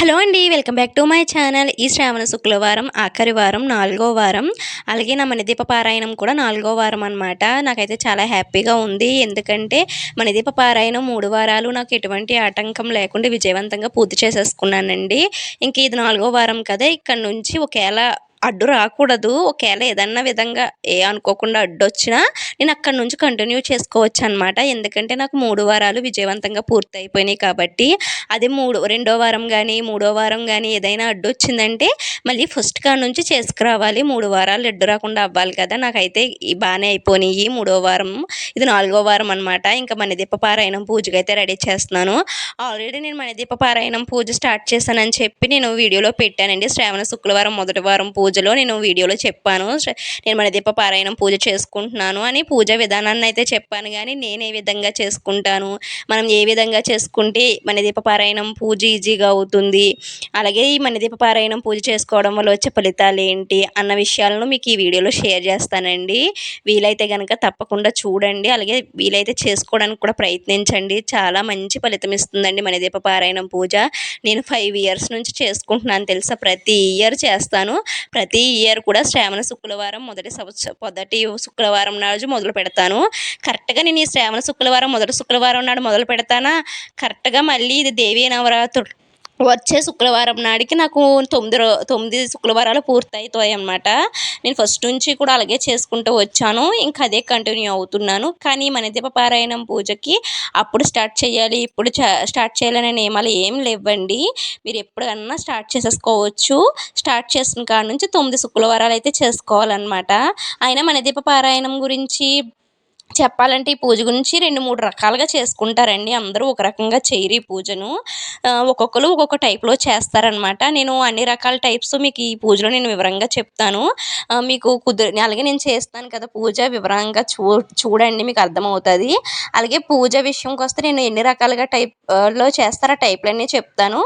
Hello అండి welcome back to my channel. ఈ శ్రావణ శుక్రవారం ఆఖరి వారం నాలుగో వారం. అలాగే నా మణిదీప పారాయణం కూడా నాలుగో వారం అనమాట నాకైతే చాలా హ్యాపీగా ఉంది. ఎందుకంటే మణిదీప పారాయణం మూడు వారాలు నాకు ఎటువంటి ఆటంకం లేకుండా విజయవంతంగా పూర్తి చేసేసుకున్నానండి. ఇంక ఇది నాలుగో వారం కదా ఇక్కడ నుంచి ఒకవేళ అడ్డు రాకూడదు. ఒకవేళ ఏదన్నా విధంగా ఏ అనుకోకుండా అడ్డు వచ్చినా నేను అక్కడ నుంచి కంటిన్యూ చేసుకోవచ్చు అనమాట ఎందుకంటే నాకు మూడు వారాలు విజయవంతంగా పూర్తి అయిపోయినాయి కాబట్టి అది మూడు రెండో వారం కానీ మూడో వారం కానీ ఏదైనా అడ్డు వచ్చిందంటే మళ్ళీ ఫస్ట్ కాడ నుంచి చేసుకురావాలి. మూడు వారాలు అడ్డు రాకుండా అవ్వాలి కదా. నాకైతే బాగానే అయిపోయినాయి. మూడో వారం ఇది నాలుగో వారం అనమాట ఇంకా మణిదీప పారాయణం పూజకి అయితే రెడీ చేస్తున్నాను. ఆల్రెడీ నేను మణిదీప పారాయణం పూజ స్టార్ట్ చేశానని చెప్పి నేను వీడియోలో పెట్టానండి. శ్రావణ శుక్రవారం మొదటి వారం పూజ పూజలో నేను వీడియోలో చెప్పాను. నేను మణిదీప పారాయణం పూజ చేసుకుంటున్నాను అని పూజ విధానాన్ని అయితే చెప్పాను. కానీ నేను ఏ విధంగా చేసుకుంటాను? మనం ఏ విధంగా చేసుకుంటే మణిదీప పారాయణం పూజ ఈజీగా అవుతుంది? అలాగే ఈ మణిదీప పారాయణం పూజ చేసుకోవడం వల్ల వచ్చే ఫలితాలు ఏంటి? అన్న విషయాలను మీకు ఈ వీడియోలో షేర్ చేస్తానండి. వీలైతే కనుక తప్పకుండా చూడండి. అలాగే వీలైతే చేసుకోవడానికి కూడా ప్రయత్నించండి. చాలా మంచి ఫలితం ఇస్తుందండి మణిదీప పారాయణం పూజ. నేను ఫైవ్ ఇయర్స్ నుంచి చేసుకుంటున్నాను. తెలుసా? ప్రతి ఇయర్ చేస్తాను. ప్రతి ఇయర్ కూడా శ్రావణ శుక్రవారం మొదటి సంవత్సరం మొదటి శుక్రవారం నాడు మొదలు పెడతాను. కరెక్ట్గా నేను ఈ శ్రావణ శుక్రవారం మొదటి శుక్రవారం నాడు మొదలు పెడతానా? కరెక్ట్గా మళ్ళీ ఇది దేవీ నవరాత్రు వచ్చే శుక్రవారం నాడికి నాకు తొమ్మిది రో తొమ్మిది శుక్రవారాలు పూర్తవుతాయి అన్నమాట. నేను ఫస్ట్ నుంచి కూడా అలాగే చేసుకుంటూ వచ్చాను. ఇంకా అదే కంటిన్యూ అవుతున్నాను. కానీ మన పారాయణం పూజకి అప్పుడు స్టార్ట్ చేయాలి ఇప్పుడు చ- స్టార్ట్ చేయాలనే నియమాలు ఏం లేవండి. మీరు ఎప్పుడన్నా స్టార్ట్ చేసేసుకోవచ్చు. స్టార్ట్ చేసిన కాడ నుంచి తొమ్మిది శుక్రవారాలు అయితే చేసుకోవాలన్నమాట. అయినా మన పారాయణం గురించి చెప్పాలంటే ఈ పూజ గురించి రెండు మూడు రకాలుగా చేసుకుంటారండి. అందరూ ఒక రకంగా చేయరు ఈ పూజను. ఒక్కొక్కరు ఒక్కొక్క టైప్లో చేస్తారనమాట నేను అన్ని రకాల టైప్స్ మీకు ఈ పూజలో నేను వివరంగా చెప్తాను. మీకు కుదిరి అలాగే నేను చేస్తాను కదా పూజ వివరంగా చూ చూడండి మీకు అర్థమవుతుంది. అలాగే పూజ విషయంకి వస్తే నేను ఎన్ని రకాలుగా టైప్ ఆ, చేస్తారో టైప్లన్నీ చెప్తాను.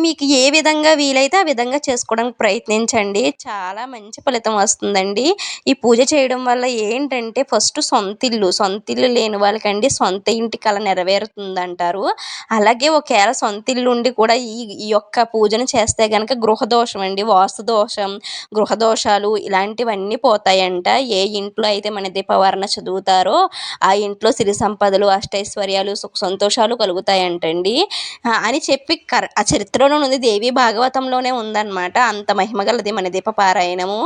మీకు ఏ విధంగా వీలైతే ఆ విధంగా చేసుకోవడానికి ప్రయత్నించండి. చాలా మంచి ఫలితం వస్తుందండి. ఈ పూజ చేయడం వల్ల ఏంటంటే ఫస్ట్ సొంతిల్లు. సొంతిల్లు సొంత ఇల్లు లేని వాళ్ళకండి సొంత ఇంటి కల నెరవేరుతుంది అంటారు అలాగే ఒకవేళ సొంత ఇల్లు ఉండి కూడా ఈ ఈ యొక్క పూజను చేస్తే కనుక గృహదోషం అండి వాస్తు దోషం గృహదోషాలు ఇలాంటివన్నీ పోతాయంట. ఏ ఇంట్లో అయితే మన దీపవర్ణ చదువుతారో ఆ ఇంట్లో సిరి సంపదలు అష్టైశ్వర్యాలు సుఖ సంతోషాలు కలుగుతాయంటండి. అని చెప్పి కర్ ఆ చరిత్రలో ఉంది దేవి భాగవతంలోనే ఉందన్నమాట. అంత మహిమగలది మన దీప పారాయణము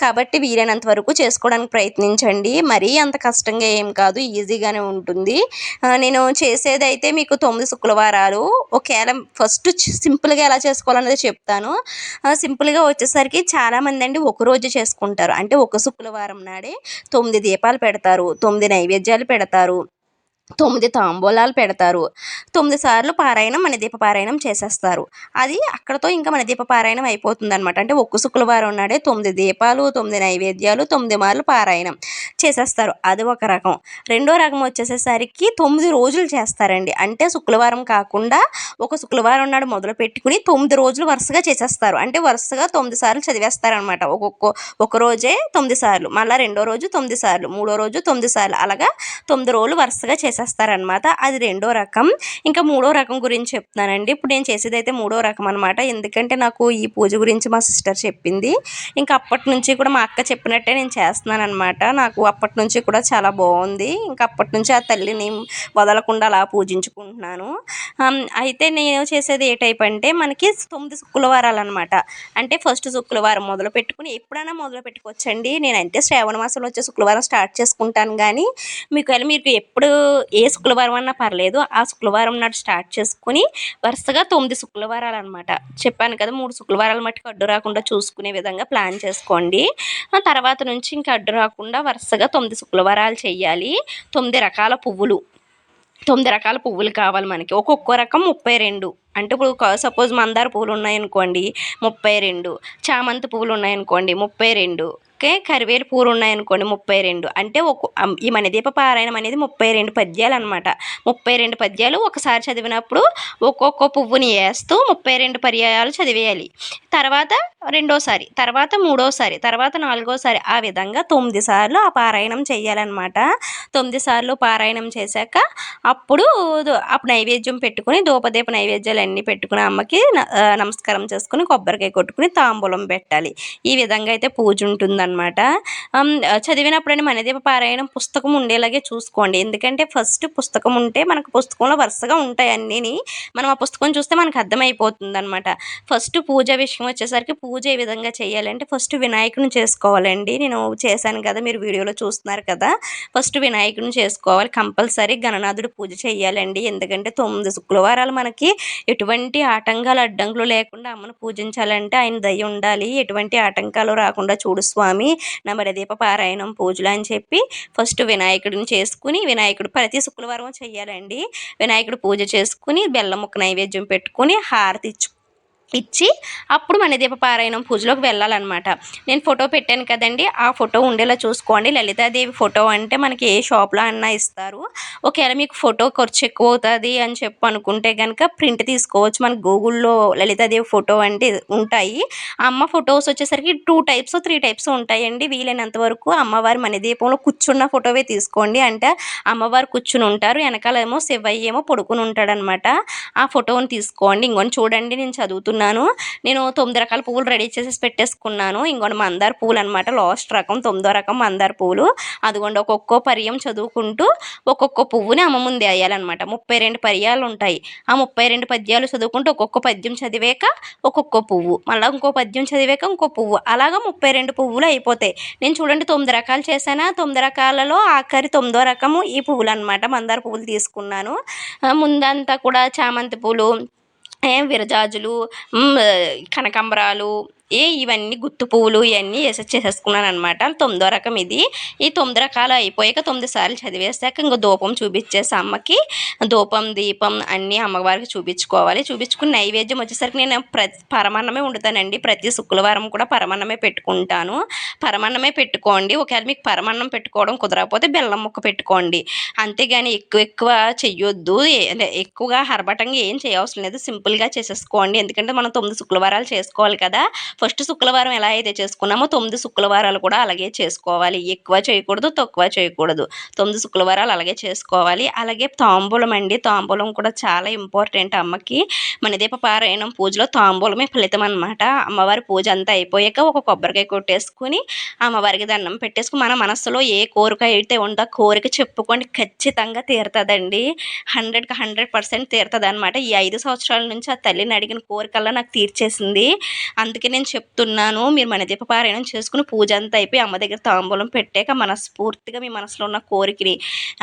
కాబట్టి వీలైనంత వరకు చేసుకోవడానికి ప్రయత్నించండి. మరీ అంత కష్టం కష్టంగా ఏం కాదు ఈజీగానే ఉంటుంది. నేను చేసేదైతే మీకు తొమ్మిది శుక్రవారాలు ఒకవేళ ఫస్ట్ సింపుల్గా ఎలా చేసుకోవాలనేది చెప్తాను. సింపుల్గా వచ్చేసరికి చాలామంది అండి ఒక రోజు చేసుకుంటారు. అంటే ఒక శుక్రవారం నాడే తొమ్మిది దీపాలు పెడతారు తొమ్మిది నైవేద్యాలు పెడతారు. తొమ్మిది తాంబూలాలు పెడతారు. తొమ్మిది సార్లు పారాయణం మన దీప పారాయణం చేసేస్తారు. అది అక్కడతో ఇంకా మన దీప పారాయణం అయిపోతుంది అనమాట అంటే ఒక్క శుక్రవారం నాడే తొమ్మిది దీపాలు తొమ్మిది నైవేద్యాలు తొమ్మిది మార్లు పారాయణం చేసేస్తారు. అది ఒక రకం. రెండో రకం వచ్చేసేసరికి తొమ్మిది రోజులు చేస్తారండి. అంటే శుక్రవారం కాకుండా ఒక శుక్రవారం నాడు మొదలు పెట్టుకుని తొమ్మిది రోజులు వరుసగా చేసేస్తారు. అంటే వరుసగా తొమ్మిది సార్లు చదివేస్తారనమాట ఒక్కొక్క ఒక రోజే తొమ్మిది సార్లు. మళ్ళీ రెండో రోజు తొమ్మిది సార్లు. మూడో రోజు తొమ్మిది సార్లు. అలాగా తొమ్మిది రోజులు వరుసగా చేసేస్తారనమాట అది రెండో రకం. ఇంకా మూడో రకం గురించి చెప్తున్నానండి. ఇప్పుడు నేను చేసేది అయితే మూడో రకం అనమాట ఎందుకంటే నాకు ఈ పూజ గురించి మా సిస్టర్ చెప్పింది. ఇంకా అప్పటి నుంచి కూడా మా అక్క చెప్పినట్టే నేను చేస్తున్నాను అనమాట నాకు అప్పటి నుంచి కూడా చాలా బాగుంది. ఇంకా అప్పటి నుంచి ఆ తల్లిని వదలకుండా అలా పూజించుకుంటున్నాను. అయితే నేను చేసేది ఏ టైప్ అంటే మనకి తొమ్మిది శుక్రవారాలు అనమాట అంటే ఫస్ట్ శుక్రవారం మొదలు పెట్టుకుని ఎప్పుడైనా మొదలు పెట్టుకోవచ్చండి. నేనంటే శ్రావణ మాసంలో వచ్చే శుక్రవారం స్టార్ట్ చేసుకుంటాను కానీ మీకు వెళ్ళి మీకు ఎప్పుడు ఏ శుక్రవారం అన్నా పర్లేదు ఆ శుక్రవారం నాడు స్టార్ట్ చేసుకుని వరుసగా తొమ్మిది శుక్రవారాలు అనమాట చెప్పాను కదా మూడు శుక్రవారాల మట్టుకు అడ్డు రాకుండా చూసుకునే విధంగా ప్లాన్ చేసుకోండి. ఆ తర్వాత నుంచి ఇంకా అడ్డు రాకుండా వరుసగా తొమ్మిది శుక్రవారాలు చేయాలి తొమ్మిది రకాల పువ్వులు. తొమ్మిది రకాల పువ్వులు కావాలి మనకి. ఒక్కొక్క రకం ముప్పై రెండు. అంటే ఇప్పుడు సపోజ్ మందార పువ్వులు ఉన్నాయనుకోండి ముప్పై రెండు. చామంతి పువ్వులు ఉన్నాయనుకోండి ముప్పై రెండు. ఓకే కరివేలు పూలు ఉన్నాయనుకోండి ముప్పై రెండు. అంటే ఒక ఈ మణిదీప పారాయణం అనేది ముప్పై రెండు పద్యాలు అనమాట ముప్పై రెండు పద్యాలు ఒకసారి చదివినప్పుడు ఒక్కొక్క పువ్వుని వేస్తూ ముప్పై రెండు పర్యాయాలు చదివేయాలి. తర్వాత రెండోసారి తర్వాత మూడోసారి తర్వాత నాలుగోసారి ఆ విధంగా తొమ్మిది సార్లు ఆ పారాయణం చేయాలన్నమాట. తొమ్మిది సార్లు పారాయణం చేశాక అప్పుడు అప్పుడు నైవేద్యం పెట్టుకుని దూపదీప నైవేద్యాలు అన్నీ పెట్టుకుని అమ్మకి నమస్కారం చేసుకుని కొబ్బరికాయ కొట్టుకుని తాంబూలం పెట్టాలి. ఈ విధంగా అయితే పూజ ఉంటుందన్నమాట. చదివినప్పుడైనా మనదీప పారాయణం పుస్తకం ఉండేలాగే చూసుకోండి. ఎందుకంటే ఫస్ట్ పుస్తకం ఉంటే మనకు పుస్తకంలో వరుసగా ఉంటాయి అన్నీని. మనం ఆ పుస్తకం చూస్తే మనకు అర్థమైపోతుంది అనమాట ఫస్ట్ పూజ విషయం వచ్చేసరికి పూజ ఏ విధంగా చేయాలంటే ఫస్ట్ వినాయకుని చేసుకోవాలండి. నేను చేశాను కదా మీరు వీడియోలో చూస్తున్నారు కదా. ఫస్ట్ వినాయకుని చేసుకోవాలి. కంపల్సరీ గణనాథుడు పూజ చేయాలండి ఎందుకంటే తొమ్మిది శుక్రవారాలు మనకి ఎటువంటి ఆటంకాలు అడ్డంకులు లేకుండా అమ్మను పూజించాలంటే ఆయన దయ ఉండాలి. ఎటువంటి ఆటంకాలు రాకుండా చూడు స్వామి నమరదీప పారాయణం పూజలు అని చెప్పి ఫస్ట్ వినాయకుడిని చేసుకుని వినాయకుడు ప్రతి శుక్రవారం చేయాలండి వినాయకుడు పూజ చేసుకుని బెల్లం ముక్క నైవేద్యం పెట్టుకుని హారతి ఇచ్చుకుని ఇచ్చి అప్పుడు మన దీపపారాయణం పూజలోకి వెళ్ళాలన్నమాట. నేను ఫోటో పెట్టాను కదండి ఆ ఫోటో ఉండేలా చూసుకోండి. లలితాదేవి ఫోటో అంటే మనకి ఏ షాప్లో అన్నా ఇస్తారు. ఒకవేళ మీకు ఫోటో ఖర్చు ఎక్కువ అవుతుంది అని చెప్పి అనుకుంటే కనుక ప్రింట్ తీసుకోవచ్చు. మన గూగుల్లో లలితాదేవి ఫోటో అంటే ఉంటాయి. అమ్మ ఫొటోస్ వచ్చేసరికి టూ టైప్స్ త్రీ టైప్స్ ఉంటాయండి. వీలైనంత వరకు అమ్మవారి మన దీపంలో కూర్చున్న ఫోటోవే తీసుకోండి. అంటే అమ్మవారు కూర్చుని ఉంటారు వెనకాల ఏమో శివయ్యేమో పడుకుని ఉంటాడనమాట ఆ ఫోటోని తీసుకోండి. ఇంకొని చూడండి నేను చదువుతున్నాను పెట్టుకున్నాను. నేను తొమ్మిది రకాల పువ్వులు రెడీ చేసేసి పెట్టేసుకున్నాను. ఇంకోటి మందార పువ్వులు అనమాట లాస్ట్ రకం తొమ్మిదో రకం మందార పువ్వులు. అదిగోండి ఒక్కొక్క పర్యం చదువుకుంటూ ఒక్కొక్క పువ్వుని అమ్మ ముందే వేయాలన్నమాట ముప్పై రెండు పర్యాలు ఉంటాయి. ఆ ముప్పై రెండు పద్యాలు చదువుకుంటూ ఒక్కొక్క పద్యం చదివాక ఒక్కొక్క పువ్వు. మళ్ళీ ఇంకో పద్యం చదివాక ఇంకో పువ్వు. అలాగా ముప్పై రెండు పువ్వులు అయిపోతాయి. నేను చూడండి తొమ్మిది రకాలు చేశానా? తొమ్మిది రకాలలో ఆఖరి తొమ్మిదో రకము ఈ పువ్వులు అనమాట మందార పువ్వులు తీసుకున్నాను. ముందంతా కూడా చామంతి పూలు విరజాజులు కనకాంబరాలు ఏ ఇవన్నీ గుత్తు పువ్వులు ఇవన్నీ వేసి చేసేసుకున్నాను అనమాట తొమ్మిదో రకం ఇది. ఈ తొమ్మిది రకాలు అయిపోయాక తొమ్మిది సార్లు చదివేసాక ఇంకా ధూపం చూపించేసి అమ్మకి. ధూపం దీపం అన్నీ అమ్మవారికి చూపించుకోవాలి. చూపించుకుని నైవేద్యం వచ్చేసరికి నేను ప్రతి పరమాన్నమే వండుతానండి. ప్రతి శుక్రవారం కూడా పరమాన్నమే పెట్టుకుంటాను. పరమాన్నమే పెట్టుకోండి. ఒకవేళ మీకు పరమాన్నం పెట్టుకోవడం కుదరకపోతే బెల్లం ముక్క పెట్టుకోండి. అంతేగాని ఎక్కువ ఎక్కువ చెయ్యొద్దు. ఎక్కువగా హర్బటంగా ఏం చేయవసరం లేదు. సింపుల్గా చేసేసుకోండి. ఎందుకంటే మనం తొమ్మిది శుక్రవారాలు చేసుకోవాలి కదా. ఫస్ట్ శుక్రవారం ఎలా అయితే చేసుకున్నామో తొమ్మిది శుక్రవారాలు కూడా అలాగే చేసుకోవాలి. ఎక్కువ చేయకూడదు తక్కువ చేయకూడదు. తొమ్మిది శుక్రవారాలు అలాగే చేసుకోవాలి. అలాగే తాంబూలం అండి. తాంబూలం కూడా చాలా ఇంపార్టెంట్ అమ్మకి మన దీప పారాయణం పూజలో తాంబూలమే ఫలితం అనమాట అమ్మవారి పూజ అంతా అయిపోయాక ఒక కొబ్బరికాయ కొట్టేసుకుని అమ్మవారికి దండం పెట్టేసుకుని మన మనసులో ఏ కోరిక అయితే ఉందో కోరిక చెప్పుకొని ఖచ్చితంగా తీరుతుందండి. హండ్రెడ్కి హండ్రెడ్ పర్సెంట్ తీరుతుంది అనమాట ఈ ఐదు సంవత్సరాల నుంచి ఆ తల్లిని అడిగిన కోరికల్లో నాకు తీర్చేసింది. అందుకే నేను చెప్తున్నాను. మీరు మన దీపపారాయణం చేసుకుని పూజ అంతా అయిపోయి అమ్మ దగ్గర తాంబూలం పెట్టాక మనస్ఫూర్తిగా మీ మనసులో ఉన్న కోరికని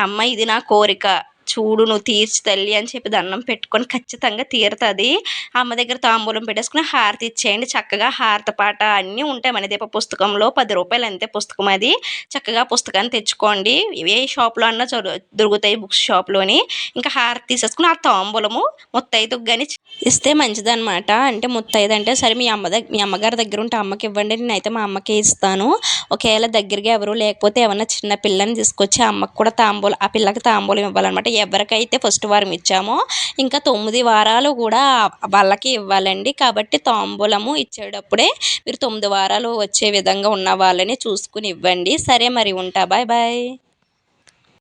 అమ్మ ఇది నా కోరిక. చూడు నువ్వు తీర్చి తల్లి అని చెప్పి దండం పెట్టుకొని ఖచ్చితంగా తీరుతుంది. అమ్మ దగ్గర తాంబూలం పెట్టేసుకుని హారతి ఇచ్చేయండి. చక్కగా హారత పాట అన్నీ ఉంటాయి మన దీప పుస్తకంలో. పది రూపాయలు అంతే పుస్తకం అది. చక్కగా పుస్తకాన్ని తెచ్చుకోండి. ఏ షాప్లో అన్నా దొరుకుతాయి బుక్స్ షాప్లోని. ఇంకా హారతి తీసేసుకుని ఆ తాంబూలము ముత్తైదుకు కానీ ఇస్తే మంచిదనమాట అంటే ముత్తైదు అంటే సరే మీ అమ్మ దగ్గర మీ అమ్మగారి దగ్గర ఉంటే అమ్మకి ఇవ్వండి. నేనైతే మా అమ్మకే ఇస్తాను. ఒకవేళ దగ్గరగా ఎవరు లేకపోతే ఏమన్నా చిన్న పిల్లని తీసుకొచ్చి అమ్మకు కూడా తాంబూలం ఆ పిల్లకి తాంబూలం ఇవ్వాలన్నమాట. ఎవరికైతే ఫస్ట్ వారం ఇచ్చామో ఇంకా తొమ్మిది వారాలు కూడా వాళ్ళకి ఇవ్వాలండి. కాబట్టి తాంబూలము ఇచ్చేటప్పుడే మీరు తొమ్మిది వారాలు వచ్చే విధంగా ఉన్న వాళ్ళని చూసుకుని ఇవ్వండి. సరే మరి ఉంటా. Bye bye.